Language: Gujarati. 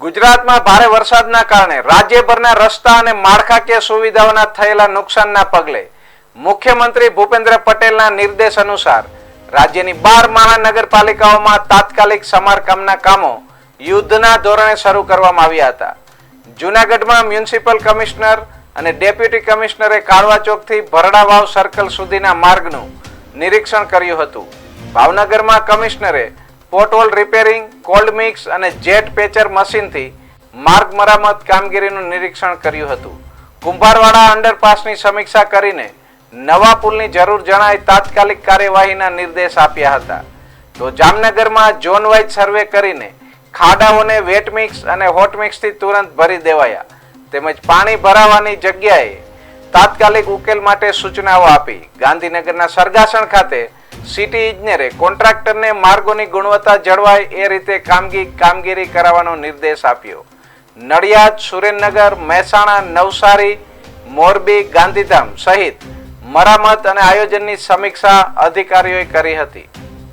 ગુજરાતમાં ભારે વરસાદના કારણે રાજ્યભરના રસ્તા અને માળખાકીય સુવિધાઓના થયેલા નુકસાનના પગલે મુખ્યમંત્રી ભૂપેન્દ્ર પટેલના નિર્દેશ અનુસાર રાજ્યની બાર મહાનગરપાલિકાઓમાં તાત્કાલિક સમારકામના કામો યુદ્ધના ધોરણે શરૂ કરવામાં આવ્યા હતા. જૂનાગઢમાં મ્યુનિસિપલ કમિશનર અને ડેપ્યુટી કમિશનરે કાળવા ચોકથી ભરડાવાવ સર્કલ સુધીના માર્ગનું નિરીક્ષણ કર્યું હતું. ભાવનગરમાં કમિશનરે પોટહોલ રિપેરિંગ, કોલ્ડ મિક્સ અને જેટ પેચર મશીનથી માર્ગ મરામત કામગીરીનું નિરીક્ષણ કર્યું હતું. કુંભારવાડા અંડરપાસની સમીક્ષા કરીને નવા પુલની જરૂર જણાય તાત્કાલિક કાર્યવાહીના નિર્દેશ આપ્યા હતા. તો જામનગરમાં ઝોન વાઇઝ સર્વે કરીને ખાડાઓને વેટ મિક્સ અને હોટ મિક્સથી તુરંત ભરી દેવાયા. તેમજ પાણી ભરાવાની જગ્યાએ તાત્કાલિક ઉકેલ માટે સૂચનાઓ આપી ગાંધીનગરના સરગાસણ ખાતે સિટી ઇજનેરે કોન્ટ્રાક્ટરને માર્ગોની ગુણવત્તા જળવાય એ રીતે કામગી, કામગીરી કરાવવાનો નિર્દેશ આપ્યો. નડિયાદ, સુરેન્દ્રનગર, મહેસાણા, નવસારી, મોરબી, ગાંધીધામ સહિત મરામત અને આયોજનની સમીક્ષા અધિકારીઓએ કરી હતી.